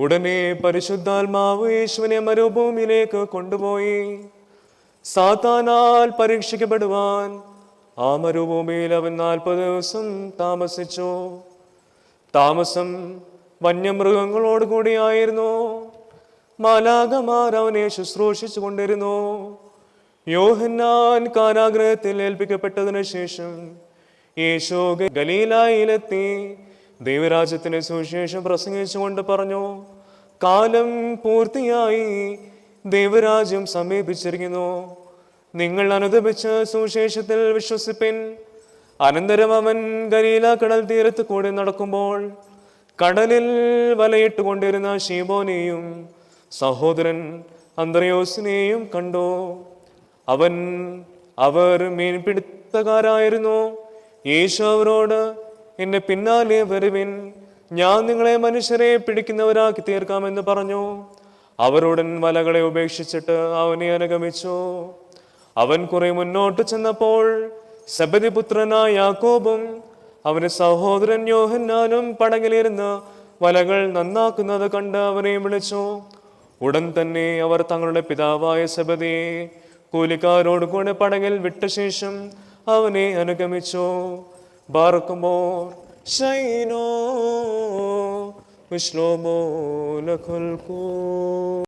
ഉടനെ പരിശുദ്ധാത്മാവ് യേശുവിനെ മരുഭൂമിയിലേക്ക് കൊണ്ടുപോയി. സാത്താനാൽ പരീക്ഷിക്കപ്പെടുവാൻ ആ മരുഭൂമിയിൽ അവൻ നാൽപ്പത് ദിവസം താമസിച്ചു. താമസം വന്യമൃഗങ്ങളോട് കൂടിയായിരുന്നു മാലാകമാർ അവനെ ശുശ്രൂഷിച്ചു കൊണ്ടിരുന്നു. യോഹന്നാൻ കാരാഗ്രഹത്തിൽ ഏൽപ്പിക്കപ്പെട്ടതിനു ശേഷം യേശോ ഗലീലായിലെത്തി. ദൈവരാജ്യത്തിന് സുവിശേഷം പ്രസംഗിച്ചുകൊണ്ട് പറഞ്ഞു കാലം പൂർത്തിയായി ദൈവരാജ്യം സമീപിച്ചിരിക്കുന്നു. നിങ്ങൾ അനുദപിച്ച് സുവിശേഷത്തിൽ വിശ്വസിപ്പിൻ. അനന്തരം അവൻ ഗലീല കടൽ തീരത്ത് കൂടി നടക്കുമ്പോൾ കടലിൽ വലയിട്ടുകൊണ്ടിരുന്ന ഷീബോനെയും സഹോദരൻ അന്ത്രയോസിനെയും കണ്ടു. അവൻ അവർ മീൻപിടുത്തക്കാരായിരുന്നു. യേശു അവരോട് എന്റെ പിന്നാലെ വരുവിൻ. ഞാൻ നിങ്ങളെ മനുഷ്യരെ പിടിക്കുന്നവരാക്കി തീർക്കാമെന്ന് പറഞ്ഞു. അവരുടൻ വലകളെ ഉപേക്ഷിച്ചിട്ട് അവനെ അനുഗമിച്ചു. അവൻ കുറെ മുന്നോട്ട് ചെന്നപ്പോൾ സബദിപുത്രനായ യാക്കോബും അവന്റെ സഹോദരൻ യോഹന്നാനും പടകിലിരുന്ന് വലകൾ നന്നാക്കുന്നത് കണ്ട് അവനെ വിളിച്ചു. ഉടൻ തന്നെ അവർ തങ്ങളുടെ പിതാവായ സബദിയെ കൂലിക്കാരോട് കൂടെ പടകിൽ വിട്ട ശേഷം അവനെ അനുഗമിച്ചു. ബാർക്കുമ്പോൾ ശൈനോ വിശ്ലോമോ ലഖുൽക്കൂ